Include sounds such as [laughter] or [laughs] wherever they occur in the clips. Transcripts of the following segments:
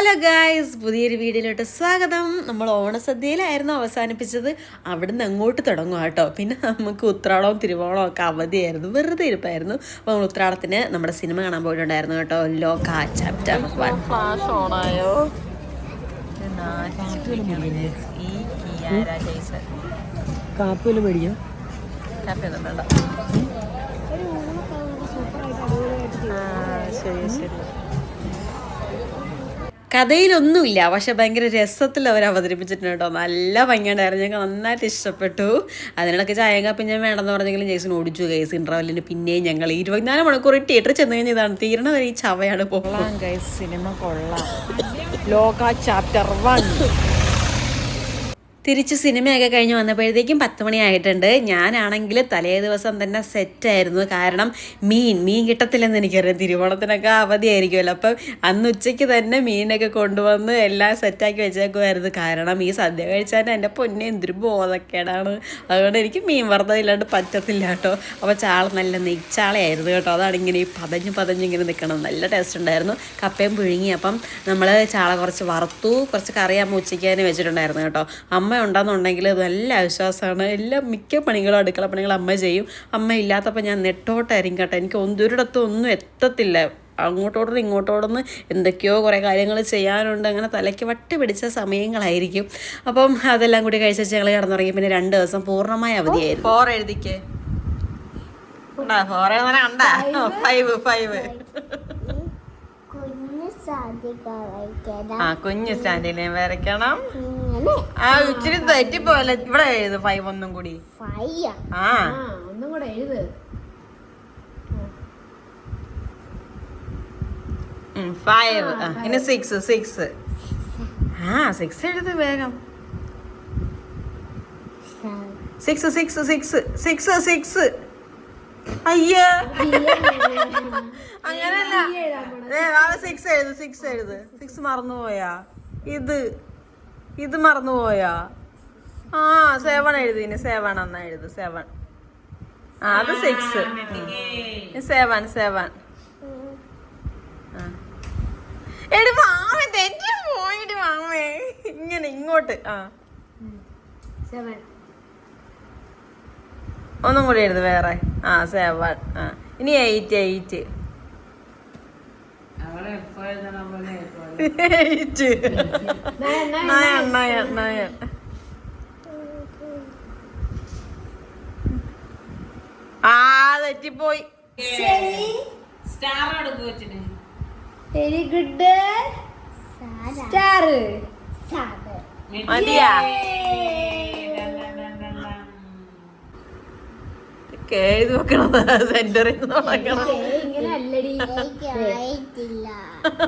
Hello guys പുതിയൊരു വീഡിയോയിലോട്ട് സ്വാഗതം. നമ്മൾ ഓണസദ്യയിലായിരുന്നു അവസാനിപ്പിച്ചത്. അവിടുന്ന് അങ്ങോട്ട് തുടങ്ങും കേട്ടോ. പിന്നെ നമുക്ക് ഉത്രാടവും തിരുവോണവും ഒക്കെ അവധിയായിരുന്നു. വെറുതെ ഇരിപ്പായിരുന്നു. അപ്പോൾ നമ്മൾ ഉത്രാടത്തിന് നമ്മുടെ സിനിമ കാണാൻ പോയിട്ടുണ്ടായിരുന്നു കേട്ടോ. ലോ കാ ചാപ്റ്റർ ശരി ശരി. കഥയിലൊന്നുമില്ല. പക്ഷെ ഭയങ്കര രസത്തിൽ അവർ അവതരിപ്പിച്ചിട്ടുണ്ട് കേട്ടോ. നല്ല ഭംഗിയുണ്ടായിരുന്നു. ഞങ്ങൾ നന്നായിട്ട് ഇഷ്ടപ്പെട്ടു. അതിനിടയ്ക്ക് ചായ കാപ്പി ഞാൻ വേണമെന്ന് പറഞ്ഞെങ്കിലും ജേസൺ ഓടിച്ചു ഗൈസ് ഇന്റർവെല്ലിന് പിന്നെയും ഞങ്ങൾ ഇരുപത്തിനാല് മണിക്കൂർ തിയേറ്ററിൽ ചെന്ന് കഴിഞ്ഞാൽ ഇതാണ്. തീരണ വരെ ഈ ചവയാണ് കൊള്ളാം ഗൈസ്. സിനിമ കൊള്ളാം. ലോക ചാപ്റ്റർ വൺ തിരിച്ച് സിനിമയൊക്കെ കഴിഞ്ഞ് വന്നപ്പോഴത്തേക്കും പത്ത് മണിയായിട്ടുണ്ട് ഞാനാണെങ്കിൽ തലേ ദിവസം തന്നെ സെറ്റായിരുന്നു കാരണം മീൻ മീൻ കിട്ടത്തില്ലെന്ന് എനിക്കറിയാം. തിരുവോണത്തിനൊക്കെ അവധിയായിരിക്കുമല്ലോ. അപ്പം അന്ന് ഉച്ചയ്ക്ക് തന്നെ മീനൊക്കെ കൊണ്ടുവന്ന് എല്ലാം സെറ്റാക്കി വെച്ചേക്കുമായിരുന്നു. കാരണം ഈ സദ്യ കഴിച്ചാൽ എന്റെ പൊന്നെ എന്തൊരു ബോധക്കേടാണ്. അതുകൊണ്ട് എനിക്ക് മീൻ വറുത്തതില്ലാണ്ട് പറ്റത്തില്ല കേട്ടോ. അപ്പോൾ ചാള നല്ല നെയ്ച്ചാളയായിരുന്നു കേട്ടോ. അതാണ് ഇങ്ങനെ ഈ പതഞ്ഞ് പതഞ്ഞ് ഇങ്ങനെ നിൽക്കണം നല്ല ടേസ്റ്റ് ഉണ്ടായിരുന്നു. കപ്പയും പുഴുങ്ങി അപ്പം നമ്മൾ ചാള കുറച്ച് വറുത്തു. കുറച്ച് കറിയാകുമ്പോൾ ഉച്ചയ്ക്ക് തന്നെ വെച്ചിട്ടുണ്ടായിരുന്നു കേട്ടോ. അമ്മ ഉണ്ടെന്നുണ്ടെങ്കിൽ നല്ല ആശ്വാസമാണ് എല്ലാ മിക്ക പണികളും അടുക്കള പണികൾ അമ്മ ചെയ്യും. അമ്മ ഇല്ലാത്തപ്പോൾ ഞാൻ നെട്ടോട്ടായിരിക്കും കേട്ടോ. എനിക്ക് ഒന്നൊരിടത്തും ഒന്നും എത്തത്തില്ല. അങ്ങോട്ടോടൊന്ന് ഇങ്ങോട്ടോടൊന്ന് എന്തൊക്കെയോ കുറേ കാര്യങ്ങൾ ചെയ്യാനുണ്ട്. അങ്ങനെ തലയ്ക്ക് വട്ടി പിടിച്ച സമയങ്ങളായിരിക്കും. അപ്പം അതെല്ലാം കൂടി കഴിച്ച ഞങ്ങൾ കിടന്നുറങ്ങി. പിന്നെ രണ്ട് ദിവസം പൂർണമായ അവധിയായിരുന്നു. ഫോർ എഴുതിക്കേ. ഫോർ ഫൈവ് ഫൈവ് ആ കുഞ്ഞ് സ്റ്റാൻഡിനെ വരയ്ക്കണം. ആ ഇച്ചിരി തെറ്റിപ്പോലെ ഇവിടെ എഴുത് ഫൈവ് ഒന്നും കൂടി. ആ? ഒന്നും കൂടെ എഴുത്. ഫൈവ് ഇനി സിക്സ് സിക്സ് ആ സിക്സ് എഴുത് വേഗം. Six six six six six അയ്യേ. അങ്ങനല്ല സിക്സ് എഴുത് സിക്സ് എഴുത് സിക്സ് മറന്നുപോയാ. ഇത്. ഇത് മറന്നുപോയാ. ആ സെവൻ എഴുതിന് സെവൻ എന്നാ എഴുത്. സെവൻ ആ അത് സിക്സ് സെവൻ സെവൻ എടി മാമേ തെറ്റി പോയിടി മാമേ. ഇങ്ങനെ ഇങ്ങോട്ട്. ആ. ഒന്നും കൂടി എഴുത് വേറെ. ആ സെവൻ ആ. ഇനി eight eight eight nine nine nine ആ തെറ്റിപ്പോയി. വെരി ഗുഡ് സ്റ്റാർ മതിയാ. എഴുതി വെക്കണത് സെന്ററിൽ നിന്ന് തുടങ്ങണം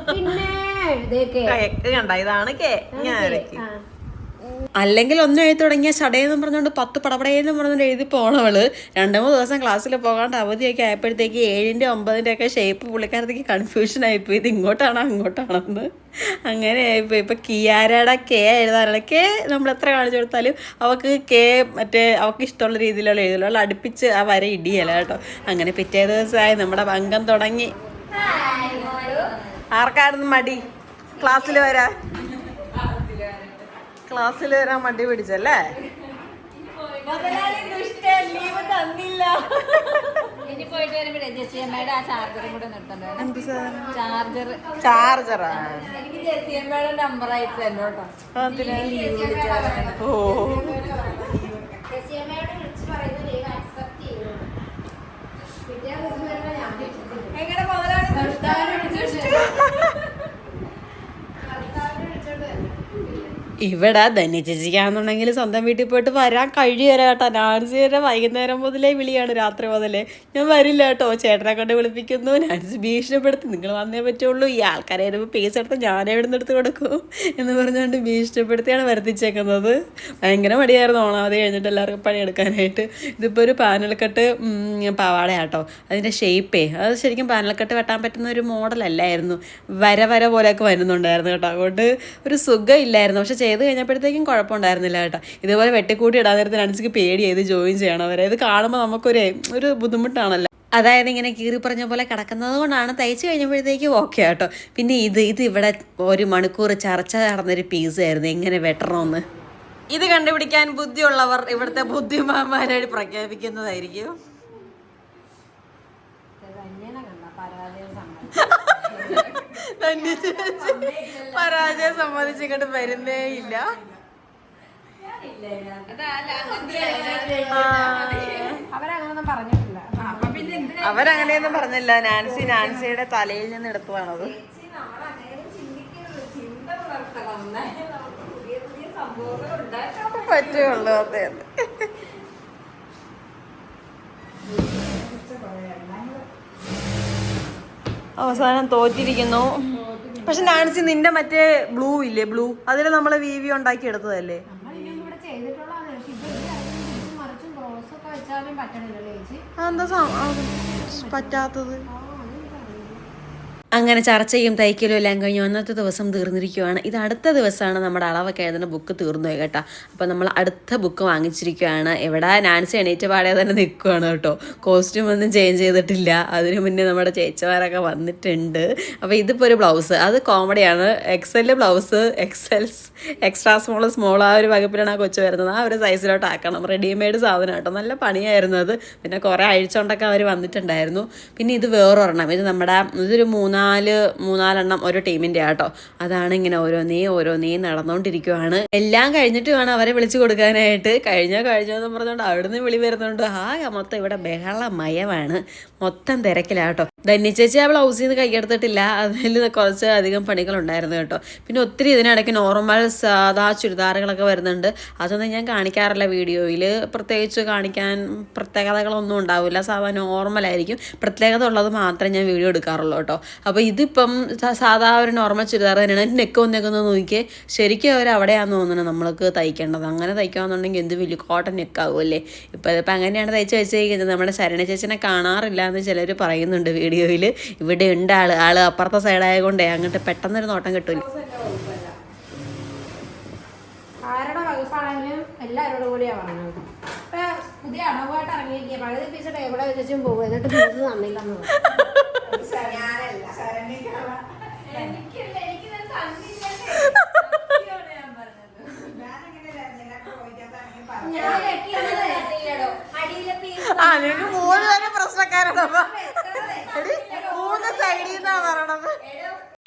പിന്നെ കണ്ട ഇതാണ് കേ ഞാൻ വരയ്ക്ക്. അല്ലെങ്കിൽ ഒന്ന് എഴുതി തുടങ്ങിയ ചടയെന്നും പറഞ്ഞുകൊണ്ട് പത്ത് പടപടയെന്നും പറഞ്ഞുകൊണ്ട് എഴുതി പോണവൾ. രണ്ട് മൂന്ന് ദിവസം ക്ലാസ്സിൽ പോകാണ്ട് അവധിയൊക്കെ ആയപ്പോഴത്തേക്ക് ഏഴിന്റെ ഒമ്പതിന്റെ ഒക്കെ ഷേപ്പ് പുള്ളിക്കാരത്തേക്ക് കൺഫ്യൂഷൻ ആയിപ്പോയി. ഇത് ഇങ്ങോട്ടാണോ അങ്ങോട്ടാണോ എന്ന് അങ്ങനെ ആയിപ്പോയി. ഇപ്പം കിയാരയുടെ കെ എഴുതാനുള്ള കെ നമ്മൾ എത്ര കാണിച്ചു കൊടുത്താലും അവൾക്ക് കെ മറ്റേ അവൾക്ക് ഇഷ്ടമുള്ള രീതിയിലുള്ള എഴുതുള്ളൂ അടുപ്പിച്ച് ആ വര ഇടിയല്ല കേട്ടോ. അങ്ങനെ പിറ്റേ ദിവസമായി നമ്മുടെ അംഗം തുടങ്ങി. ആർക്കായിരുന്നു മടി? ക്ലാസ്സിൽ വരാൻ? ക്ലാസ്സിൽ വരാൻ മടി പിടിച്ചല്ലേ? ഇനി പോയിട്ട് വരുമ്പോഴേ ജെസിയമ്മയുടെ ആ ചാർജറും നമ്പർ ലീവ് വിളിച്ചാൽ ഓ. ജെസിയമ്മയോട് വിളിച്ച് പറയുന്നത് ലീവ് അക്സെപ്റ്റ് ചെയ്യണം പിറ്റേ ദിവസം വരുമ്പോൾ ഞാൻ വിളിച്ചിട്ടുണ്ട്. എങ്ങനെ മുതലാളി ഭർത്താവിനെ വിളിച്ചോണ്ട് ഭർത്താവിനെ വിളിച്ചോണ്ട് വരണം. ഇവിടെ ധന്യ ചേച്ചിക്കാണെന്നുണ്ടെങ്കിൽ സ്വന്തം വീട്ടിൽ പോയിട്ട് വരാൻ കഴിയുമല്ല കേട്ടോ. നാൻസി വരെ വൈകുന്നേരം മുതലേ വിളിയാണ് രാത്രി മുതലേ. ഞാൻ വരില്ല കേട്ടോ. ചേട്ടനെ കൊണ്ട് വിളിപ്പിക്കുന്നു. നാൻസി ഭീഷണിപ്പെടുത്തി. നിങ്ങൾ വന്നേ പറ്റുള്ളൂ. ഈ ആൾക്കാരെ പേസ് എടുത്ത് ഞാൻ എവിടെ നിന്ന് എടുത്ത് കൊടുക്കും എന്ന് പറഞ്ഞുകൊണ്ട് ഭീഷണിപ്പെടുത്തിയാണ് വരുത്തിച്ചേക്കുന്നത്. ഭയങ്കര മടിയായിരുന്നു. ഓണാവധി കഴിഞ്ഞിട്ട് എല്ലാവർക്കും പണിയെടുക്കാനായിട്ട്. ഇതിപ്പോൾ ഒരു പാനൽ കട്ട് പാവാടയാട്ടോ. അതിന്റെ ഷേപ്പേ അത് ശരിക്കും പാനൽ കട്ട് വെട്ടാൻ പറ്റുന്ന ഒരു മോഡലല്ലായിരുന്നു വര വര പോലെയൊക്കെ വരുന്നുണ്ടായിരുന്നു കേട്ടോ. അതുകൊണ്ട് ഒരു സുഖമില്ലായിരുന്നു പക്ഷെ ചെയ്ത് കഴിഞ്ഞപ്പോഴത്തേക്കും കുഴപ്പമുണ്ടായിരുന്നില്ല കേട്ടോ. ഇതുപോലെ വെട്ടിക്കൂട്ടി ഇടാൻ നേരത്തിന് അനുസരിച്ച് പേടി ചെയ്ത് ജോയിൻ ചെയ്യണം അവരെ. ഇത് കാണുമ്പോൾ നമുക്കൊരു ഒരു ബുദ്ധിമുട്ടാണല്ലോ. അതായത് ഇങ്ങനെ കീറി പറഞ്ഞ പോലെ കിടക്കുന്നത് കൊണ്ടാണ് തയ്ച്ച് കഴിഞ്ഞപ്പോഴത്തേക്കും ഓക്കെ കേട്ടോ പിന്നെ ഇത് ഇത് ഇവിടെ ഒരു മണിക്കൂർ ചർച്ച നടന്നൊരു പീസായിരുന്നു എങ്ങനെ വെട്ടണമെന്ന്? ഇത് കണ്ടുപിടിക്കാൻ ബുദ്ധിയുള്ളവർ ഇവിടുത്തെ ബുദ്ധിമാന്മാരായിട്ട് പ്രഖ്യാപിക്കുന്നതായിരിക്കും. പരാജയം സമ്മതിച്ചിങ്ങോട്ട് വരുന്നേ ഇല്ല. അവരങ്ങനെയൊന്നും പറഞ്ഞില്ല. നാൻസി നാൻസിയുടെ തലയിൽ നിന്ന് എടുത്തതാണത് പറ്റുള്ളൂ അതെ അതെ. അവസാനം തോറ്റിരിക്കുന്നു. പക്ഷെ നാൻസി നിന്റെ മറ്റേ ബ്ലൂ ഇല്ലേ? ബ്ലൂ. അതിൽ നമ്മൾ വി വി ഉണ്ടാക്കി എടുത്തതല്ലേ? എന്താ പറ്റാത്തത്? അങ്ങനെ ചർച്ചയും തയ്ക്കലും എല്ലാം കഴിഞ്ഞു അന്നത്തെ ദിവസം തീർന്നിരിക്കുകയാണ് ഇത് അടുത്ത ദിവസമാണ് നമ്മുടെ അളവൊക്കെ എഴുതുന്ന ബുക്ക് തീർന്നു പോയി കേട്ടോ. അപ്പോൾ നമ്മൾ അടുത്ത ബുക്ക് വാങ്ങിച്ചിരിക്കുകയാണ് എവിടെ നാൻസി എണീറ്റ പാടെ തന്നെ നിൽക്കുകയാണ് കേട്ടോ. കോസ്റ്റ്യൂം ഒന്നും ചേഞ്ച് ചെയ്തിട്ടില്ല. അതിനു മുന്നേ നമ്മുടെ ചേച്ചിമാരൊക്കെ വന്നിട്ടുണ്ട്. അപ്പോൾ ഇതിപ്പോൾ ഒരു ബ്ലൗസ് അത് കോമഡിയാണ് XL blouse XLs extra small small ആ ഒരു വകുപ്പിലാണ് ആ കൊച്ചു വരുന്നത്. ആ ഒരു സൈസിലോട്ട് ആക്കണം. റെഡിമെയ്ഡ് സാധനം കേട്ടോ. നല്ല പണിയായിരുന്നു അത്. പിന്നെ കുറേ ആഴ്ച കൊണ്ടൊക്കെ അവർ വന്നിട്ടുണ്ടായിരുന്നു. പിന്നെ ഇത് വേറൊരെണ്ണം. ഇത് നമ്മുടെ ഇതൊരു മൂന്നാൽ മൂന്നാലെണ്ണം ഒരു ടീമിന്റെ ആട്ടോ. അതാണ് ഇങ്ങനെ ഓരോന്നേ ഓരോന്നേ നടന്നുകൊണ്ടിരിക്കുവാണ് എല്ലാം കഴിഞ്ഞിട്ട് വേണം അവരെ വിളിച്ചു കൊടുക്കാനായിട്ട്. കഴിഞ്ഞോ കഴിഞ്ഞോ എന്ന് പറഞ്ഞുകൊണ്ട് അവിടുന്ന് വിളി വരുന്നുണ്ട് ആ മൊത്തം ഇവിടെ ബഹളമയമാണ്. മൊത്തം തിരക്കിലാട്ടോ. ധന്യച്ചേച്ചി ആ ബ്ലൗസിൽ നിന്ന് കൈയെടുത്തിട്ടില്ല അതിൽ കുറച്ച് അധികം പണികളുണ്ടായിരുന്നു കേട്ടോ. പിന്നെ ഒത്തിരി ഇതിനിടയ്ക്ക് നോർമൽ സാധാ ചുരിദാറുകളൊക്കെ വരുന്നുണ്ട്. അതൊന്നും ഞാൻ കാണിക്കാറില്ല വീഡിയോയിൽ പ്രത്യേകിച്ച് കാണിക്കാൻ പ്രത്യേകതകളൊന്നും ഉണ്ടാവില്ല. സാധാ നോർമലായിരിക്കും. പ്രത്യേകത ഉള്ളത് മാത്രമേ ഞാൻ വീഡിയോ എടുക്കാറുള്ളൂ കേട്ടോ. അപ്പോൾ ഇതിപ്പം സാധാ ഒരു നോർമൽ ചുരിദാർ തന്നെയാണ്. നെക്ക് വന്നേക്കുന്നത് നോക്കിയേ ശരിക്കും അവർ അവിടെയാണെന്ന് തോന്നുന്നത് നമ്മൾക്ക് തയ്ക്കേണ്ടത്. അങ്ങനെ തയ്ക്കാമെന്നുണ്ടെങ്കിൽ എന്ത് വലിയ കോട്ടൺ നെക്കാവുമല്ലേ ഇപ്പോൾ ഇതിപ്പോൾ അങ്ങനെയാണ് തയ്ച്ച് വെച്ചിരിക്കുന്നത്. നമ്മുടെ ശരണ ചേച്ചനെ കാണാറില്ല എന്ന് ചിലർ പറയുന്നുണ്ട് വീഡിയോയിൽ ഇവിടെ ഉണ്ട് ആൾ ആൾ അപ്പുറത്തെ സൈഡായതുകൊണ്ടേ അങ്ങോട്ട് പെട്ടെന്നൊരു നോട്ടം കിട്ടില്ല ആരുടെ വകുപ്പാണെങ്കിലും എല്ലാവരോടും കൂടിയാ പറഞ്ഞത് ഇപ്പൊ പുതിയ അണവുമായിട്ട് ഇറങ്ങിയിരിക്കുക പഴയ പീസ് ടേബിളെ വെച്ചും പോകും. എന്നിട്ട് പീസ് തന്നില്ലെന്ന് ആ നിനക്ക് മൂന്ന് പേരെ പ്രശ്നക്കാരാണ് എടി, മൂന്ന് സൈഡിൽ നിന്നാ പറയണത്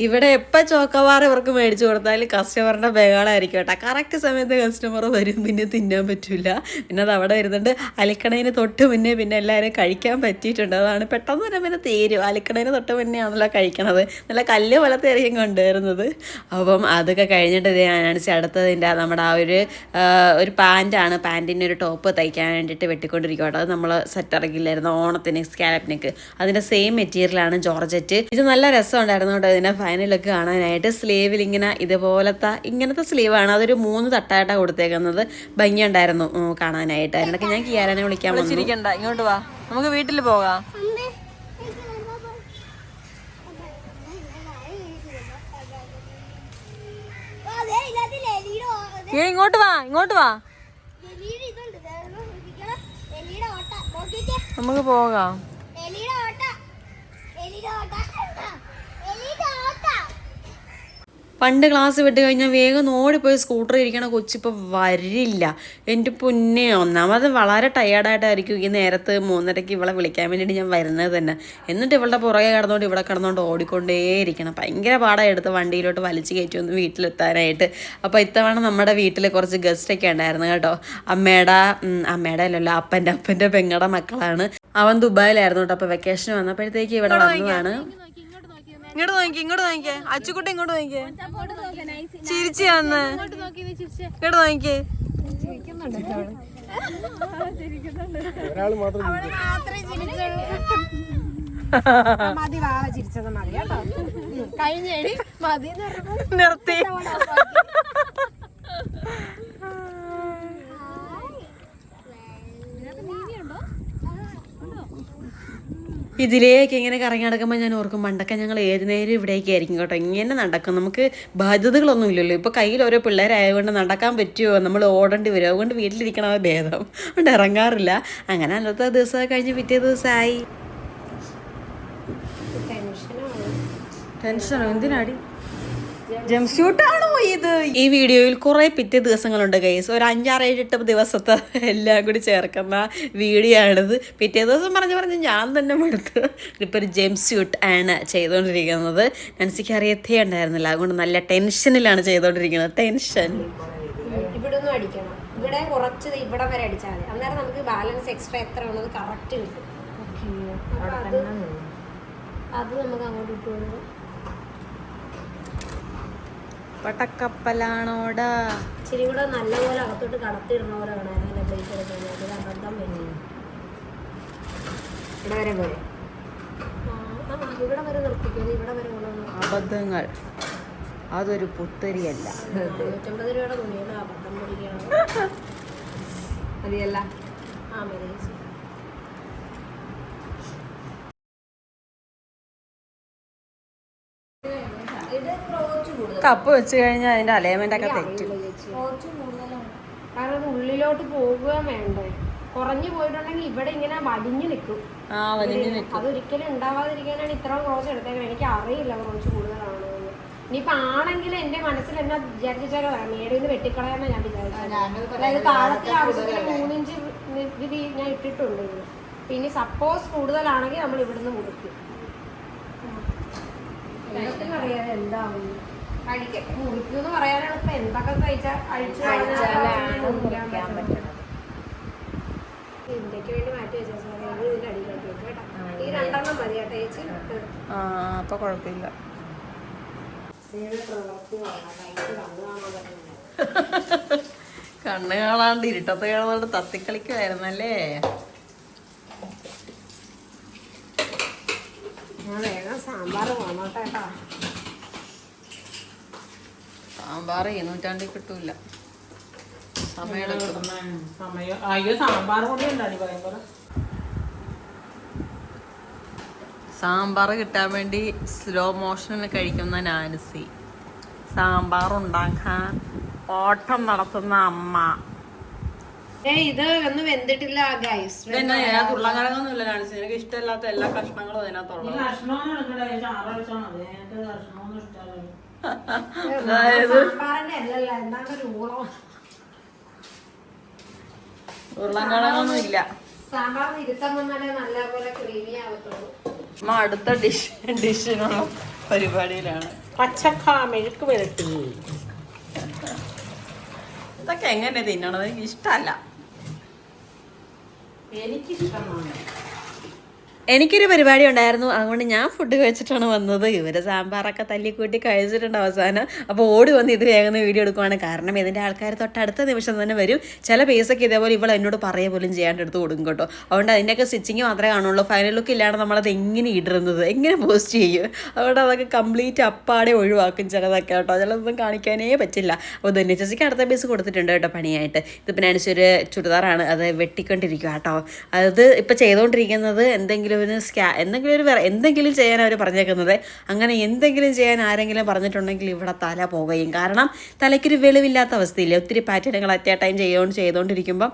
ഇവിടെ എപ്പോൾ ചോക്കവാർ ഇവർക്ക് മേടിച്ചു കൊടുത്താലും കസ്റ്റമറിന്റെ ബഹളമായിരിക്കും കേട്ടോ. കറക്റ്റ് സമയത്ത് കസ്റ്റമർ വരും പിന്നെ തിന്നാൻ പറ്റില്ല പിന്നെ അത് അവിടെ വരുന്നുണ്ട്. അലിക്കണേന് തൊട്ട് മുന്നേ പിന്നെ എല്ലാവരും കഴിക്കാൻ പറ്റിയിട്ടുണ്ട്. അതാണ് പെട്ടെന്ന് തന്നെ പിന്നെ തീരും. അലിക്കണേന് തൊട്ട് മുന്നേ ആണല്ലോ കഴിക്കണത്. നല്ല കല്ല് വളർത്തിയായിരിക്കും കൊണ്ടുവരുന്നത്. അപ്പം അതൊക്കെ കഴിഞ്ഞിട്ട് ഇത് ഞാനാണിച്ച് അടുത്തതിന്റെ നമ്മുടെ ആ ഒരു ഒരു പാന്റാണ് പാന്റിന്റെ ഒരു ടോപ്പ് തയ്ക്കാൻ വേണ്ടിയിട്ട് വെട്ടിക്കൊണ്ടിരിക്കും കേട്ടോ. അത് നമ്മൾ സെറ്റ് ഇറങ്ങില്ലായിരുന്നു ഓണത്തിന് സ്കാലപ്പിനൊക്കെ അതിന്റെ സെയിം മെറ്റീരിയലാണ് ജോർജറ്റ്. ഇത് നല്ല രസമുണ്ടായിരുന്നു കേട്ടോ ഇതിന്റെ ഫൈനലൊക്കെ കാണാനായിട്ട് സ്ലീവിൽ ഇങ്ങനെ ഇതുപോലത്തെ ഇങ്ങനത്തെ സ്ലീവാണ്. അതൊരു മൂന്ന് തട്ടായിട്ടാണ് കൊടുത്തേക്കുന്നത്. ഭംഗിയുണ്ടായിരുന്നു ഉണ്ടായിരുന്നു കാണാനായിട്ട് അതിനൊക്കെ ഞാൻ കിയാരനെ വിളിക്കാൻ വിളിച്ചിരിക്കണ്ട. ഇങ്ങോട്ട് വാ. നമുക്ക് വീട്ടിൽ പോകാം. ഏ ഇങ്ങോട്ട് വാ ഇങ്ങോട്ട് വാ. നമുക്ക് ഇതുണ്ട് ദേ ഒന്ന് ശ്രദ്ധിക്കണം. എലിയുടെ ഓട്ട നോക്കിക്കേ നമുക്ക് പോകാം എലിയുടെ ഓട്ട എലിയുടെ ഓട്ട എലിയുടെ ഓട്ട പണ്ട് ക്ലാസ് വിട്ട് കഴിഞ്ഞാൽ വേഗം ഓടിപ്പോയി സ്കൂട്ടർ ഇരിക്കണ കൊച്ചിപ്പോൾ വരില്ല. എന്റെ പൊന്നെ ഒന്നാമത് വളരെ ടയേർഡായിട്ടായിരിക്കും ഈ നേരത്ത് മൂന്നരയ്ക്ക് ഇവളെ വിളിക്കാൻ വേണ്ടിയിട്ട് ഞാൻ വരുന്നത് തന്നെ. എന്നിട്ട് ഇവളുടെ പുറകെ കിടന്നുകൊണ്ട് ഇവിടെ കിടന്നുകൊണ്ട് ഓടിക്കൊണ്ടേയിരിക്കണം ഭയങ്കര പാടാണ് എടുത്ത് വണ്ടിയിലോട്ട് വലിച്ചു കയറ്റി ഒന്ന് വീട്ടിലെത്താനായിട്ട്. അപ്പോൾ ഇത്തവണ നമ്മുടെ വീട്ടിൽ കുറച്ച് ഗസ്റ്റൊക്കെ ഉണ്ടായിരുന്നു കേട്ടോ. അമ്മയുടെ അമ്മയുടെ അല്ലല്ലോ അപ്പന്റെ അപ്പന്റെ പെങ്ങളുടെ മക്കളാണ്. അവൻ ദുബായിലായിരുന്നു കേട്ടോ അപ്പോൾ വെക്കേഷൻ വന്നപ്പോഴത്തേക്ക് ഇവിടെ വന്നതാണ്. ഇങ്ങോട്ട് നോക്കി ഇങ്ങോട്ട് നോക്കിയേ അച്ചുക്കുട്ടി ഇങ്ങോട്ട് നോക്കിയേ ചിരിച്ചു വന്ന് ഇങ്ങോട്ട് നോക്കിയേ മതി വാവ ചിരിച്ചത് മതി കേട്ടോ. കഴിഞ്ഞേടി മതി എന്ന് പറഞ്ഞപ്പോ നിർത്തി. ഇതിലേക്ക് ഇങ്ങനെ കറങ്ങി നടക്കുമ്പോൾ ഞാൻ ഓർക്കും പണ്ടൊക്കെ ഞങ്ങൾ ഏത് നേരം ഇവിടേക്ക് ആയിരിക്കും കേട്ടോ. ഇങ്ങനെ നടക്കും. നമുക്ക് ബാധ്യതകളൊന്നും ഇല്ലല്ലോ. ഇപ്പോൾ കയ്യിൽ ഓരോ പിള്ളേരായതുകൊണ്ട് നടക്കാൻ പറ്റുമോ നമ്മൾ ഓടേണ്ടി വരും. അതുകൊണ്ട് വീട്ടിലിരിക്കണ ഭേദം. അതുകൊണ്ട് ഇറങ്ങാറില്ല. അങ്ങനെ അല്ലാത്ത ദിവസമൊക്കെ കഴിഞ്ഞ് പിറ്റേ ദിവസമായി ടെൻഷനോ? എന്തിനാടി? ജംപ് സ്യൂട്ടാണോ ഇത്? ഈ വീഡിയോയിൽ കുറേ പിറ്റേ ദിവസങ്ങളുണ്ട് ഗൈസ് ഒരു അഞ്ചാറ് ഏഴ് എട്ട് ദിവസത്തെ എല്ലാം കൂടി ചേർക്കുന്ന വീഡിയോ ആണിത്. പിറ്റേ ദിവസം പറഞ്ഞു പറഞ്ഞ് ഞാൻ തന്നെ മടുത്ത്. ഇപ്പോൾ ഒരു ജെം സ്യൂട്ട് ആണ് ചെയ്തുകൊണ്ടിരിക്കുന്നത് നൻസിക്ക് അറിയത്തേ ഉണ്ടായിരുന്നില്ല. അതുകൊണ്ട് നല്ല ടെൻഷനിലാണ് ചെയ്തുകൊണ്ടിരിക്കുന്നത് ടെൻഷൻ. ഇവിടെ ഒന്നും അടിക്കണം. ഇവിടെ കുറച്ച് ഇവിടെ വരെ അടിച്ചാൽ മതി. അന്നേരം നമുക്ക് ബാലൻസ് എക്സ്ട്രാ എത്ര ഉള്ളത് കറക്റ്റ് കിട്ടും. അത് നമുക്ക് അങ്ങോട്ട് ഇട്ട് കൊടുക്കും. പടക്കപ്പലാണോടാ ഇച്ചിരി കൂടെ നല്ലപോലെ അകത്തോട്ട് കടത്തിയിടണ പോലെ വേണമായിരുന്നു അല്ലെ പ്ലേറ്റ് എടുക്കാൻ അതിൽ അബദ്ധം വരുന്നു. ഇവിടെ വരെ പോരെ? ആ, ആ, ഇവിടെ വരെ നിർത്തിക്കുന്നത് ഇവിടെ വരെ കൊണ്ടുവന്നു അബദ്ധങ്ങൾ. അതൊരു പുത്തരിയല്ല. നൂറ്റമ്പത് രൂപയുടെ തുണിയുടെ അബദ്ധം പിടിക്കണം മതിയല്ല. ആ മതി ചേച്ചി. ഇത് കുറച്ച് കൂടുതൽ കപ്പ് വെച്ച് കഴിഞ്ഞാൽ അതിന്റെ അലൈൻമെന്റ് ഒക്കെ തെറ്റും. കാരണം ഉള്ളിലോട്ട് പോകുക വേണ്ടേ. കുറഞ്ഞു പോയിട്ടുണ്ടെങ്കിൽ ഇവിടെ ഇങ്ങനെ വലിഞ്ഞു നിൽക്കും. ആ വലിഞ്ഞു നിൽക്കും. അതൊരിക്കലും ഉണ്ടാവാതിരിക്കാനാണ് ഇത്രയും ക്രോസ് എടുത്തേക്കുന്നത് എനിക്ക് അറിയില്ല ക്രോസ് കൂടുതലാണോ എന്ന്. ഇനിയിപ്പൊ ആണെങ്കിൽ എന്റെ മനസ്സിൽ എന്നാ വിചാരിച്ചാലോ മേടിൽ നിന്ന് വെട്ടിക്കളയാന്നാ ഞാൻ വിചാരിച്ചത്. അതായത് താഴത്തെ ആവശ്യത്തിന് മൂന്നിഞ്ച് വീതി ഞാൻ ഇട്ടിട്ടുണ്ട് പിന്നെ സപ്പോസ് കൂടുതലാണെങ്കിൽ നമ്മൾ ഇവിടുന്ന് മുറിക്കും. അറിയാതെ എന്താവും? പറയാനാണ് ഇപ്പൊ എന്തൊക്കെ കഴിച്ചാൽ മുറിക്കാൻ. ഇന്ത്യയ്ക്ക് വേണ്ടി മാറ്റി വെച്ചാൽ കേട്ടോ. ഈ രണ്ടെണ്ണം മതി കേട്ടോ ചേച്ചി. ആ അപ്പൊ കുഴപ്പമില്ല [laughs] കണ്ണ് കാണാണ്ട് ഇരുട്ടത്ത് കാണാണ്ട് തത്തിക്കളിക്കുമായിരുന്നല്ലേ വേഗം സാമ്പാർ പോന്നോട്ടെ കേട്ടോ സാമ്പാർ ഈ നൂറ്റാണ്ടിൽ കിട്ടൂല. സമയം സമയം. അയ്യോ സാമ്പാർ കൂടി ഉണ്ടാടി സാമ്പാർ കിട്ടാൻ വേണ്ടി സ്ലോ മോഷനിൽ കഴിക്കുന്ന നാൻസി. സാമ്പാർ ഉണ്ടാക്കാൻ ഓട്ടം നടത്തുന്ന അമ്മ. ഏ ഇത് ഒന്നും വെന്തിട്ടില്ല ഗൈസ് പിന്നെ ഉരുളക്കിഴങ്ങൊന്നുമില്ല നാൻസി എനിക്ക് ഇഷ്ടമില്ലാത്ത എല്ലാ കഷ്ണങ്ങളും അതിനകത്തുള്ളത്. [laughs] സാമ്പാറിന്റെ അല്ലല്ല എന്താണ് ഒരു ഊളം? ഉരുളക്കിഴങ്ങൊന്നും ഇല്ല. സാമ്പാർ ഇരുത്തം വന്നാലേ നല്ലപോലെ ക്രീമി ആവത്തുള്ളൂ. അമ്മ അടുത്ത ഡിഷ് ഡിഷിനുള്ള പരിപാടിയിലാണ്. പച്ചക്കാ മെഴുക്ക് വരട്ടി ഇതൊക്കെ എങ്ങനെ തിന്നണത്? എനിക്ക് ഇഷ്ടമല്ല. എനിക്കിഷ്ടമാണ്. എനിക്കൊരു പരിപാടി ഉണ്ടായിരുന്നു. അതുകൊണ്ട് ഞാൻ ഫുഡ് കഴിച്ചിട്ടാണ് വന്നത്. ഇവരെ സാമ്പാറൊക്കെ തല്ലിക്കൂട്ടി കഴിച്ചിട്ടുണ്ട് അവസാനം. അപ്പോൾ ഓടി വന്ന് ഇത് വേഗം വീഡിയോ എടുക്കുവാണ്. കാരണം ഇതിന്റെ ആൾക്കാർ തൊട്ടടുത്ത നിമിഷം തന്നെ വരും. ചില പേസൊക്കെ ഇതേപോലെ ഇവൾ എന്നോട് പറയുക പോലും ചെയ്യാണ്ട് എടുത്ത് കൊടുക്കും കേട്ടോ. അതുകൊണ്ട് അതിന്റെയൊക്കെ സ്റ്റിച്ചിങ് മാത്രമേ കാണുള്ളൂ. ഫൈനൽ ലുക്ക് ഇല്ലാണ്ട് നമ്മളത് എങ്ങനെ ഇടുന്നത് എങ്ങനെ പോസ്റ്റ് ചെയ്യും? അതുകൊണ്ട് അതൊക്കെ കംപ്ലീറ്റ് അപ്പാടെ ഒഴിവാക്കും ചിലതൊക്കെ കേട്ടോ. ചിലതൊന്നും കാണിക്കാനേ പറ്റില്ല. അപ്പോൾ ധന്യ ചേച്ചിക്ക് അടുത്ത പേസ് കൊടുത്തിട്ടുണ്ട് കേട്ടോ പണിയായിട്ട്. ഇതിപ്പോൾ ഞാനിച്ചൊരു ചുരിദാറാണ് അത് വെട്ടിക്കൊണ്ടിരിക്കുക കേട്ടോ. അത് ഇപ്പോൾ ചെയ്തുകൊണ്ടിരിക്കുന്നത് എന്തെങ്കിലും ഒരു സ്കാ എന്തെങ്കിലും ഒരു എന്തെങ്കിലും ചെയ്യാൻ അവർ പറഞ്ഞേക്കുന്നത്. അങ്ങനെ എന്തെങ്കിലും ചെയ്യാൻ ആരെങ്കിലും പറഞ്ഞിട്ടുണ്ടെങ്കിൽ ഇവിടെ തല പോകുകയും കാരണം തലയ്ക്കൊരു വെളിവില്ലാത്ത അവസ്ഥയില്ലേ? ഒത്തിരി പാറ്റേണുകൾ അറ്റ് എ ടൈം ചെയ്തുകൊണ്ട് ചെയ്തുകൊണ്ടിരിക്കുമ്പോൾ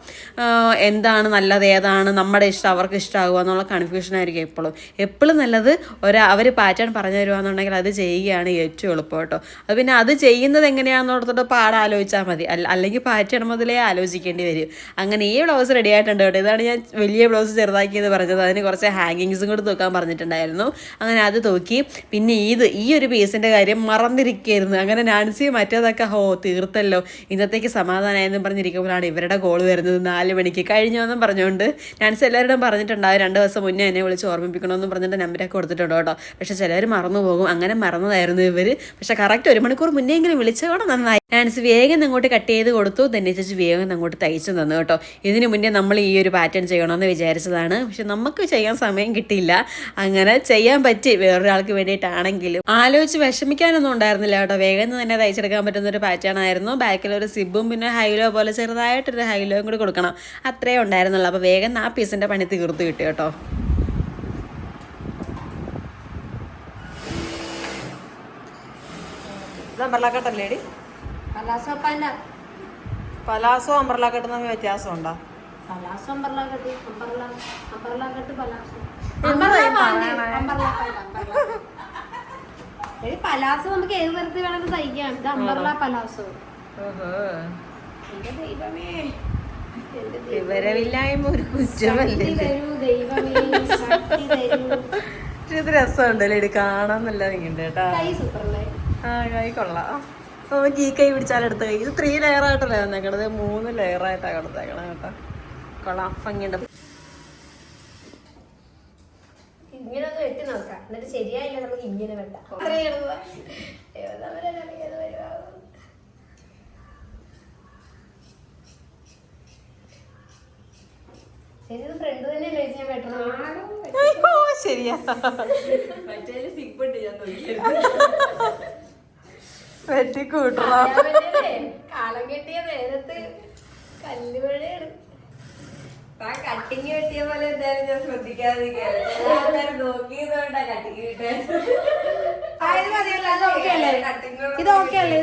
എന്താണ് നല്ലത് ഏതാണ് നമ്മുടെ ഇഷ്ടം അവർക്ക് ഇഷ്ടമാകുക എന്നുള്ള കൺഫ്യൂഷനായിരിക്കും എപ്പോഴും എപ്പോഴും നല്ലത് ഒരു അവർ പാറ്റേൺ പറഞ്ഞു തരുവാന്നുണ്ടെങ്കിൽ അത് ചെയ്യുകയാണ് ഏറ്റവും എളുപ്പം കേട്ടോ. അത് പിന്നെ അത് ചെയ്യുന്നത് എങ്ങനെയാണെന്നോടത്തോട്ട് പാടെ ആലോചിച്ചാൽ മതി. അല്ല അല്ലെങ്കിൽ പാറ്റേൺ മുതലേ ആലോചിക്കേണ്ടി വരും. അങ്ങനെ ഈ ബ്ലൗസ് റെഡി ആയിട്ടുണ്ട് കേട്ടോ. ഇതാണ് ഞാൻ വലിയ ബ്ലൗസ് ചെറുതാക്കിയത് പറഞ്ഞത്. അതിന് കുറച്ച് ഹാങ്ങിങ്സും കൂടെ തൂക്കാൻ പറഞ്ഞിട്ടുണ്ടായിരുന്നു. അങ്ങനെ അത് തൂക്കി. പിന്നെ ഇത് ഈ ഒരു പീസിന്റെ കാര്യം മറന്നിരിക്കുകയായിരുന്നു അങ്ങനെ നാൻസി മറ്റേതൊക്കെ ഹോ തീർത്തല്ലോ. ഇന്നത്തേക്ക് സമാധാനമായെന്ന് പറഞ്ഞിരിക്കുമ്പോഴാണ് ഇവരുടെ കോൾ വരുന്നത്. നാല് മണിക്ക് കഴിഞ്ഞോന്നും പറഞ്ഞുകൊണ്ട് നാൻസി എല്ലാവരോടും പറഞ്ഞിട്ടുണ്ടാവും രണ്ട് ദിവസം മുന്നേ എന്നെ വിളിച്ച് ഓർമ്മിപ്പിക്കണമെന്ന് പറഞ്ഞിട്ട് നമ്പരൊക്കെ കൊടുത്തിട്ടുണ്ട് കേട്ടോ. പക്ഷേ ചിലർ മറന്നു പോകും അങ്ങനെ മറന്നതായിരുന്നു ഇവർ പക്ഷേ കറക്റ്റ് ഒരു മണിക്കൂർ മുന്നെങ്കിലും വിളിച്ചതോടെ നന്നായി. നാൻസി വേഗം അങ്ങോട്ട് കട്ട് ചെയ്ത് കൊടുത്തു. തന്നെ വേഗം അങ്ങോട്ട് തയ്ച്ചു തന്നു കേട്ടോ. ഇതിനു മുന്നേ നമ്മൾ ഈ ഒരു പാറ്റേൺ ചെയ്യണമെന്ന് വിചാരിച്ചതാണ്. പക്ഷെ നമുക്ക് ചെയ്യാൻ സമയം കിട്ടിയില്ല. അങ്ങനെ ചെയ്യാൻ പറ്റി. വേറൊരാൾക്ക് വേണ്ടിയിട്ടാണെങ്കിലും. ആലോചിച്ച് വിഷമിക്കാനൊന്നും ഉണ്ടായിരുന്നില്ല കേട്ടോ. വേഗം തന്നെ തയ്ച്ചെടുക്കാൻ പറ്റുന്ന ഒരു പാറ്റേൺ ആയിരുന്നു. ബാക്കിൽ ഒരു സിബും പിന്നെ ഹൈലോ പോലെ ചെറുതായിട്ടൊരു ഹൈലോയും കൂടി കൊടുക്കണം. അത്രേ ഉണ്ടായിരുന്നുള്ളൂ. അപ്പോൾ വേഗം ആ പീസിന്റെ പണി തീർത്ത് കിട്ടി കേട്ടോ. ഇത് അമ്പർലാക്കട്ടല്ലേടി പലാസോപ്പാന്റെ പലാസോ അമ്പർലാക്കട്ടും തമ്മിൽ വ്യത്യാസമുണ്ടോ? പലാസോ അമ്പർല കെട്ട് അമ്പർല അമ്പർല കെട്ട് പലാസോ പലാസോ നമുക്ക് ഏത് തരത്തിൽ വേണമെങ്കിലും തയ്ക്കാം. ഇത് അമ്പർല പലാസോ. എന്റെ ദൈവമേ. വിവരമില്ലായ്മ ഒരു കുറ്റമല്ലേ? ഇത് രസമുണ്ടല്ലേ? ഇത് കാണാൻ നല്ല നീണ്ട് കേട്ടാ. ആ കൈ കൊള്ളാം. അപ്പൊ ഈ കൈ പിടിച്ചാലെടുത്ത കൈ ഇത് ത്രീ ലെയർ ആയിട്ടല്ലേ വന്നേക്കണത് മൂന്ന് ലെയർ ആയിട്ടാണ് കൊടുത്തേക്കണത് കേട്ടോ. കൊള്ളാം ഭംഗിയുണ്ട്. ഇങ്ങനെ ഒന്ന് വെട്ടി നോക്കാം. എന്നിട്ട് ശരിയായില്ല നമുക്ക് ഇങ്ങനെ വെട്ടാം. അത്രയും എളുപ്പം. ദൈവത്തമ്പുരാനെ അറിയാതെ വരുവാ. ശരി, ഇത് ഫ്രണ്ട് തന്നെ വെച്ച് ഞാൻ ശരിയാ. [laughs] വെട്ടി കൂട്ടണോ. കാലം കെട്ടിയ നേരത്ത് കല്ലുമഴയാണ് കട്ടിങ് വെട്ടിയ പോലെ എന്തായാലും ഞാൻ ശ്രദ്ധിക്കാതെ നോക്കിയതുകൊണ്ടാ കട്ടിങ് കിട്ടാൻ ആ, ഇത് മതിയല്ലോ, അല്ലേ? ഇത് അല്ലേ?